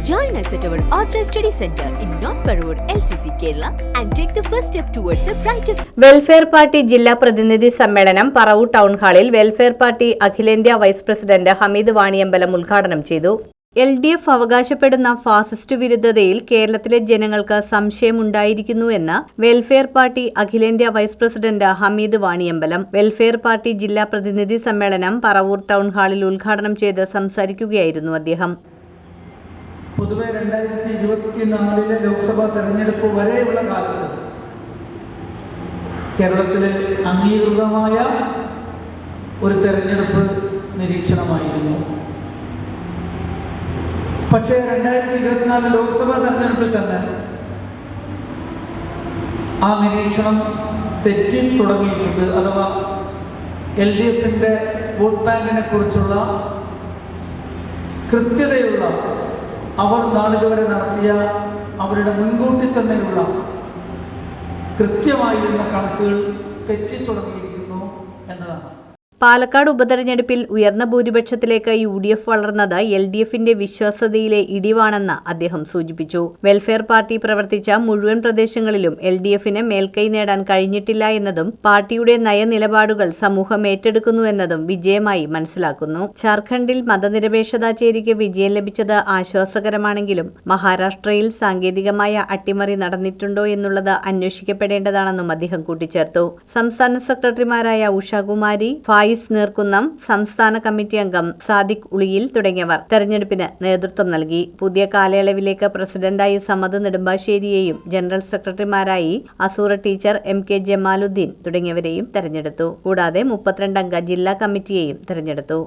Join us at our authorized study center in North Parur, LCC, Kerala, and take the first step towards a brighter welfare party ജില്ലാ പ്രതിനിധി സമ്മേളനം Paravur town ഹാളിൽ welfare party അഖിലേന്ത്യാ vice president Hameed Vaniyambalam ഉദ്ഘാടനം ചെയ്തു. L D F അവകാശപ്പെടുന്ന fascist വിരുദ്ധതയിൽ കേരളത്തിലെ ജനങ്ങൾക്ക് സംശയമുണ്ടായിരിക്കുന്നുവെന്ന് വെൽഫെയർ പാർട്ടി അഖിലേന്ത്യാ vice president Hameed Vaniyambalam welfare party ജില്ലാ പ്രതിനിധി സമ്മേളനം പറവൂർ ടൗൺ ഹാളിൽ ഉദ്ഘാടനം ചെയ്ത് സംസാരിക്കുകയായിരുന്നു അദ്ദേഹം. പൊതുവെ രണ്ടായിരത്തി ഇരുപത്തിനാലിലെ ലോക്സഭാ തെരഞ്ഞെടുപ്പ് വരെയുള്ള കാലത്ത് കേരളത്തിലെ അംഗീകൃതമായ ഒരു തെരഞ്ഞെടുപ്പ് നിരീക്ഷണമായിരുന്നു. പക്ഷേ രണ്ടായിരത്തി ഇരുപത്തിനാല് ലോക്സഭാ തെരഞ്ഞെടുപ്പിൽ തന്നെ ആ നിരീക്ഷണം തെറ്റി തുടങ്ങിയിട്ടുണ്ട്. അഥവാ എൽ ഡി എഫിന്റെ വോട്ട് ബാങ്കിനെ കുറിച്ചുള്ള കൃത്യതയുള്ള അവർ നാളിതുവരെ നടത്തിയ അവരുടെ മുൻകൂട്ടി തന്നെയുള്ള കൃത്യമായിരുന്ന കണക്കുകൾ തെറ്റിത്തുടങ്ങിയിരിക്കുന്നു. പാലക്കാട് ഉപതെരഞ്ഞെടുപ്പിൽ ഉയർന്ന ഭൂരിപക്ഷത്തിലേക്ക് യു ഡി എഫ് വളർന്നത് എൽ ഡി എഫിന്റെ വിശ്വാസ്യതയിലെ ഇടിവാണെന്ന് അദ്ദേഹം സൂചിപ്പിച്ചു. വെൽഫെയർ പാർട്ടി പ്രവർത്തിച്ച മുഴുവൻ പ്രദേശങ്ങളിലും എൽ ഡി എഫിന് മേൽക്കൈ നേടാൻ കഴിഞ്ഞിട്ടില്ല എന്നതും പാർട്ടിയുടെ നയനിലപാടുകൾ സമൂഹം ഏറ്റെടുക്കുന്നു എന്നതും വിജയമായി മനസ്സിലാക്കുന്നു. ജാർഖണ്ഡിൽ മതനിരപേക്ഷതാ ചേരിക്ക് വിജയം ലഭിച്ചത് ആശ്വാസകരമാണെങ്കിലും മഹാരാഷ്ട്രയിൽ സാങ്കേതികമായ അട്ടിമറി നടന്നിട്ടുണ്ടോ എന്നുള്ളത് അന്വേഷിക്കപ്പെടേണ്ടതാണെന്നും അദ്ദേഹം കൂട്ടിച്ചേർത്തു. സംസ്ഥാന സെക്രട്ടറിമാരായ ഉഷാകുമാരി ഫായിസ് നീർക്കുന്നം സംസ്ഥാന കമ്മിറ്റി അംഗം സാദിഖ് ഉളിയിൽ തുടങ്ങിയവർ തെരഞ്ഞെടുപ്പിന് നേതൃത്വം നൽകി. പുതിയ കാലയളവിലേക്ക് പ്രസിഡന്റായി സമദ് നെടുമ്പാശ്ശേരിയെയും ജനറൽ സെക്രട്ടറിമാരായി Azoora teacher M K Jamaluddin തുടങ്ങിയവരെയും തെരഞ്ഞെടുത്തു. കൂടാതെ മുപ്പത്തിരണ്ടംഗ ജില്ലാ കമ്മിറ്റിയെയും തെരഞ്ഞെടുത്തു.